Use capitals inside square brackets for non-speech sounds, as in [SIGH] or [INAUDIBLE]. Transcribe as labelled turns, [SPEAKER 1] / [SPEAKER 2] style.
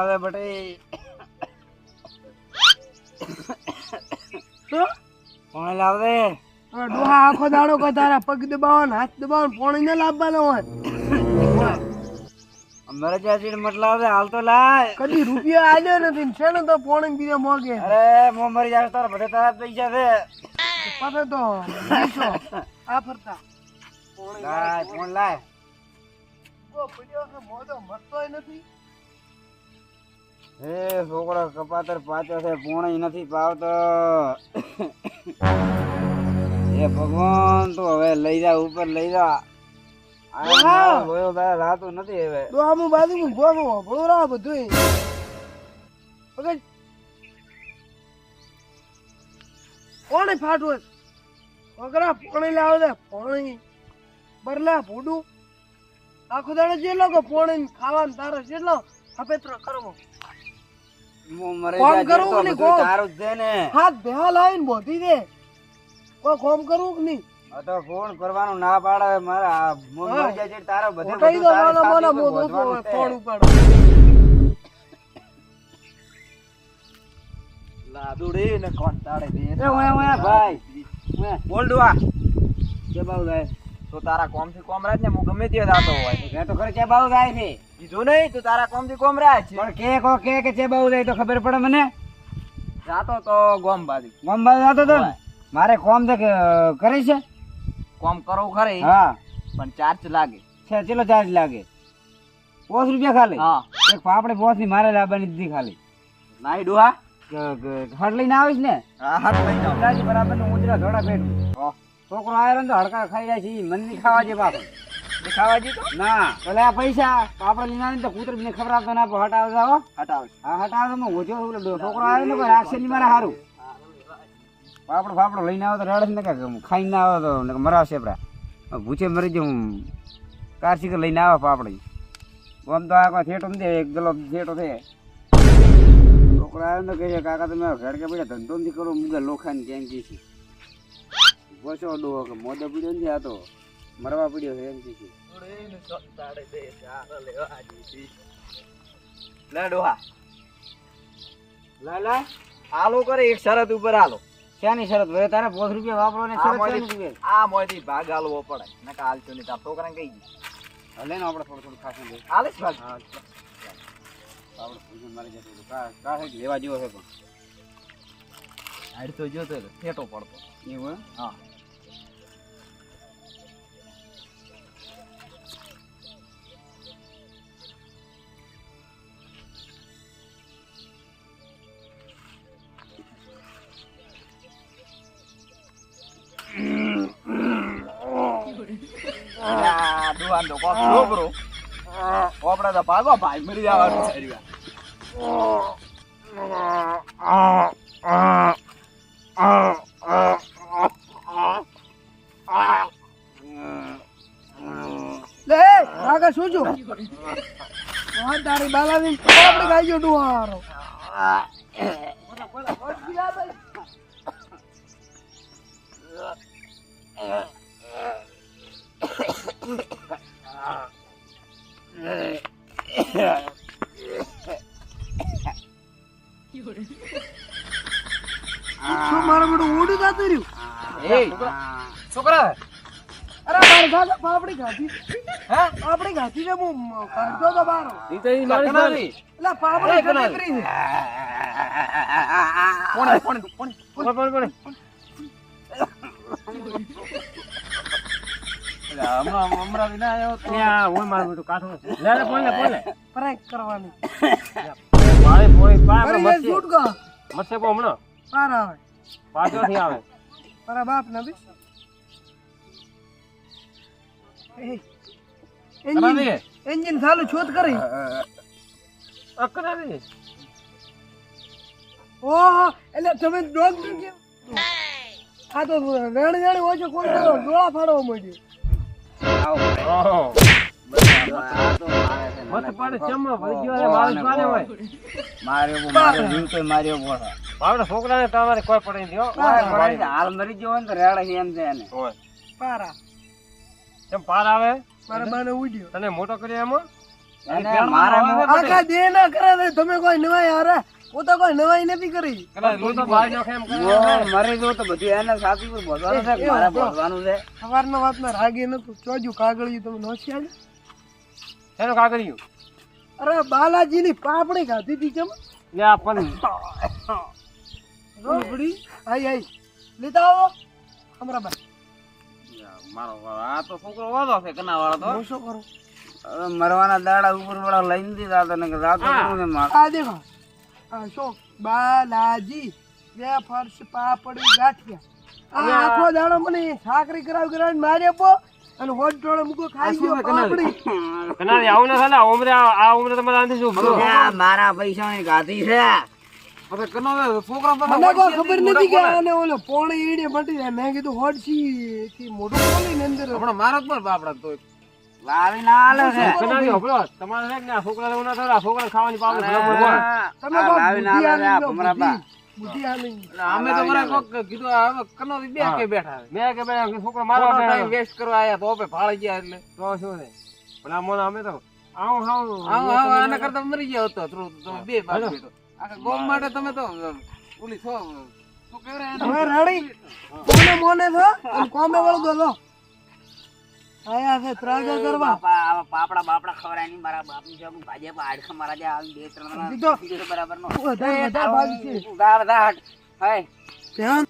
[SPEAKER 1] લાવે બટે કોણ લાવે
[SPEAKER 2] ડોહા આખો દાડો કોઈ તારા પગ દબાવવાનો હાથ દબાવવાનો પોણી ને લાવવાનો હોય.
[SPEAKER 1] અમારે ચાચી મત હાલ તો લાય.
[SPEAKER 2] કદી રૂપિયા આલ્યો નથી ને શેનો તો પાણી બીજા મોગે
[SPEAKER 1] અરે મો મરી જાય તારા બધે તારા પૈસા છે.
[SPEAKER 2] પાછો તો વીસો આ ફરતા.
[SPEAKER 1] લાય ફોન લાય.
[SPEAKER 2] ઓ પડ્યો છે મોઢો મરતોય નથી?
[SPEAKER 1] હે છોકરો કપાતર પાછો છે પોણી નથી પાવતો. હે ભગવાન તું હવે લઈ જા ઉપર લઈ જા. રાતું નથી હવે.
[SPEAKER 2] ડોહામું બાજુ ગોમું ભોળા બધું કોણે ફાટવું પકડા પાણી લાવે દે પાણી. બરલા ભૂડું. આખો દાડો જેટલો કે પાણી ખાવાનું તારો જેટલો અપેત્ર કરવો કોમ
[SPEAKER 1] જાય
[SPEAKER 2] કરવું
[SPEAKER 1] તો
[SPEAKER 2] કે નહીં,
[SPEAKER 1] બધું
[SPEAKER 2] કોમ?
[SPEAKER 1] તારું જ ને.
[SPEAKER 2] હાથ ભેહા લાવીને બોધી દે. કોઈ કોમ કરું કે નહીં?
[SPEAKER 1] તો ફોન કરવાનું ના પાડે. મારા આ હું જાય છે તારો બધે તારી
[SPEAKER 2] મને. ફોન ઉપાડો
[SPEAKER 3] લાદુડી ને કંટાળે દે
[SPEAKER 1] એ ઓય ઓય ભાઈ. બોલ ડુઆ. કે બાઉ જાય
[SPEAKER 3] તો તારા કોમથી કોમ રાજ ને હું ગમે તે દાતો હોય.
[SPEAKER 1] મેં તો કે બાઉ જાય છે.
[SPEAKER 3] બીજું નહીં તું તારા કોમથી કોમ રાજ
[SPEAKER 1] પણ કે કો કે કે બાઉ જાય તો ખબર પડે મને?
[SPEAKER 3] જાતો તો ગોમ બાજુ.
[SPEAKER 1] ગોંબાલ જાતો તો? મારે કોમ તો કરે છે?
[SPEAKER 3] કોમ કરો ખરે.
[SPEAKER 1] હા.
[SPEAKER 3] પણ ચાર્જ લાગે.
[SPEAKER 1] છે ચેલો ચાર્જ લાગે? પોસ રૂપિયા ખાલી?
[SPEAKER 3] હા.
[SPEAKER 1] એક પાપડે પોસની મારે લાવવાની દીધી ખાલી.
[SPEAKER 3] નાઈ ડોહા.
[SPEAKER 1] ક- લઈને આવીશ ને?
[SPEAKER 3] હા હાથ લઈ જાઓ
[SPEAKER 1] ઉતરાજી બરાબર ને ઉજરા ધોળા પેટનું છોકરો આવ્યો ને તો હડકા ખાઈ જાય છે મનની ખાવા જે બાપ.
[SPEAKER 3] ખાવા જી તો?
[SPEAKER 1] ના. ભલે આ પૈસા પાપડ લીના તો કૂતર મને ખબર આપતો ના હટાવ જાઓ
[SPEAKER 3] હટાવ
[SPEAKER 1] હા. હટાવ તો હું ઓછો છોકરો આવ્યો ને કોઈ રાખશે નહીં મારે સારું પાપડ ફાપડ લઈને આવો તો રડે ને કે ખાઈને આવે તો મરાવશે આપડા. ભૂચે મરી જાય હું કારસીકર લઈને આવે પાપડ. આમ તો આ થેટો નથી એક ગલો થેટો થાય છોકરા આવ્યો ને કહે કાકા તમે ઘડકે પડ્યા ધંધો નથી કરો મુગે લોખાને કેમ કે બસો ડો કે મોદો પીડ્યો નથી આ તો. મરવા પડ્યો છે એમ કે છે.
[SPEAKER 3] લે ડોહા.
[SPEAKER 1] લાય
[SPEAKER 3] આલો કરે એક શરત ઉપર આલો
[SPEAKER 1] શાની શરત? હવે તારે પોસ રૂપિયા વાપરો ને
[SPEAKER 3] આ
[SPEAKER 1] શરત
[SPEAKER 3] આ મોયથી ભાગ આલવો પડે. નકા હાલતો નહીં તાર છોકરાને કહી દી.
[SPEAKER 1] હલે ને આપણે થોડું થોડું ખાસું દે.
[SPEAKER 3] હાલે જ ભાગ.
[SPEAKER 1] આપણે પૈસા મારી જતું હતું કા કા છે લેવા જેવો છે પણ.
[SPEAKER 3] હાડ તો જોતો હતો, પડતો.
[SPEAKER 1] એવું
[SPEAKER 3] હા. તો કોક છોકરો. આપણે તો ભાગો ભાઈ મરી જવાનું છે
[SPEAKER 2] ડુહારો શું મારું બેટું ઉડું જાતું રહ્યું?
[SPEAKER 3] છોકરા.
[SPEAKER 2] અરે મારે કાકા પાપડી ખાધી
[SPEAKER 3] હે?
[SPEAKER 2] પાપડી ખાધી ને હું કરતો તો બારો.
[SPEAKER 3] ઈ તો ઈ મારી સારી
[SPEAKER 2] એટલે પાપડી છે.
[SPEAKER 3] કોણ? કોણ કોણ? કોણ કોણ? હમણાં હમણાં વિના આવ્યો તો
[SPEAKER 4] ત્યાં હોય મારું બેટું કાઠું લે લે પોણ લે પોણ
[SPEAKER 2] કરવાની.
[SPEAKER 4] મારે પોણી પા
[SPEAKER 2] કરી
[SPEAKER 4] હમણાં
[SPEAKER 2] લે
[SPEAKER 4] મસ્તી
[SPEAKER 2] છૂટ ગા.
[SPEAKER 4] મસ્તી પો હમણાં?
[SPEAKER 2] પાર આવે.
[SPEAKER 4] પાછળથી આવે.
[SPEAKER 2] મારા બાપ ના બી. એન્જિન એન્જિન ચાલુ છોત કરી.
[SPEAKER 4] અકરાવી
[SPEAKER 2] ઓહો એટલે તમે ડોગ આ તો રેણ રેણ છે કોઈ ડોળા ફાડવા માંડ્યો.
[SPEAKER 4] ઓહો
[SPEAKER 1] આ તો મારે છે ને.
[SPEAKER 4] મસ્ત પાડે ચમો વળી ગયો ને મારું પાડે હોય
[SPEAKER 1] મારે એવું મારે જીવ તો માર્યો બોલો
[SPEAKER 4] આપડે છોકરાને તમારે કોઈ પડે.
[SPEAKER 1] મરી હાલ મરી ગયો ને રેડે એમ છે એને
[SPEAKER 2] પારા
[SPEAKER 4] કેમ પાર આવે
[SPEAKER 2] મારા બાને ઉડ્યો
[SPEAKER 4] તને મોટો કર્યો એમાં
[SPEAKER 1] મારા
[SPEAKER 2] આખા દે ના કરે તમે કોઈ નવા હારે હું તો કોઈ નવાઈ નથી કરી
[SPEAKER 1] મરી જો તો બધું એને સાચી પર બોલવાનું છે મારે બોલવાનું છે
[SPEAKER 2] સવારના વાતમાં રાગે નતું ચોજ્યું કાગળિયું તમે નોશી આજે
[SPEAKER 4] શેનું કાગળિયું?
[SPEAKER 2] અરે બાલાજીની પાપડી ખાધી હતી ચમ
[SPEAKER 4] લે આ પણ
[SPEAKER 2] રોબડી આઈ આઈ લેતા આવો
[SPEAKER 3] મારો આ તો છોકરો વાળો છે કના વાળો તો
[SPEAKER 2] હું શું કરું
[SPEAKER 1] મરવાના દાડા ઉપર વાળા લઈને દીધા હતા કે રાતો ને માર
[SPEAKER 2] આ દેખો આ શું? બાલાજી બે ફર્શ પાપડી ગાંઠિયા. આ આખો દાડો મને સાકરી કરાવી કરાવીને મારી આપો અને હોટ ટોળો મૂકો ખાઈ ગયો પાપડી. [LAUGHS]
[SPEAKER 4] કનારી આવું ના? થાય ઉમરે આ ઉમરે તમારે આનાથી શું ભલો?
[SPEAKER 1] મારા પૈસા ની ગાધી છે.
[SPEAKER 3] હવે કનો છોકરા પર
[SPEAKER 2] મને કોઈ ખબર નથી કે આને ઓલો પોણે ઈડે મટી જાય. મેં કીધું હોટ સી મોઢું ખોલીને અંદર
[SPEAKER 3] હમણાં મારા પર પણ બાપડા તો
[SPEAKER 1] લાવી ના આલે છે.
[SPEAKER 4] કનારી હોભળો, તમારે ને આ છોકરાને ના થાય, આ ખાવાની પાપડી ભલે
[SPEAKER 2] તમે
[SPEAKER 1] લાવી ના આલે આ ભમરા બા.
[SPEAKER 3] અમે તો મને કોક કીધું હવે કનો બે કે બેઠા છે.
[SPEAKER 4] કે ભાઈ છોકરો મારવા
[SPEAKER 3] ખોટો
[SPEAKER 4] બેઠો.
[SPEAKER 3] કરવા આયા તો ઓપે ભાળી ગયા એટલે.
[SPEAKER 4] તો શું છે? પણ આ મોને અમે તો આવું આવું
[SPEAKER 3] આવો આના કરતા મરી ગયા હતો તમે બે બેટો આખા ગોમ માટે તમે તો ઓલી છો શું
[SPEAKER 2] કોને મોને છો? કોમે વળગો છો? આયા છે ત્રાગા કરવા.
[SPEAKER 1] બાપા પાપડા બાપડા ખવરાય નહીં મારા બાપની જોગ ભાજે પાડખ મારા જે આવી બે ત્રણ બરાબર નો.
[SPEAKER 2] બધા બધા ભાગ છે.
[SPEAKER 1] બધા બધા હાય.
[SPEAKER 2] ધ્યાન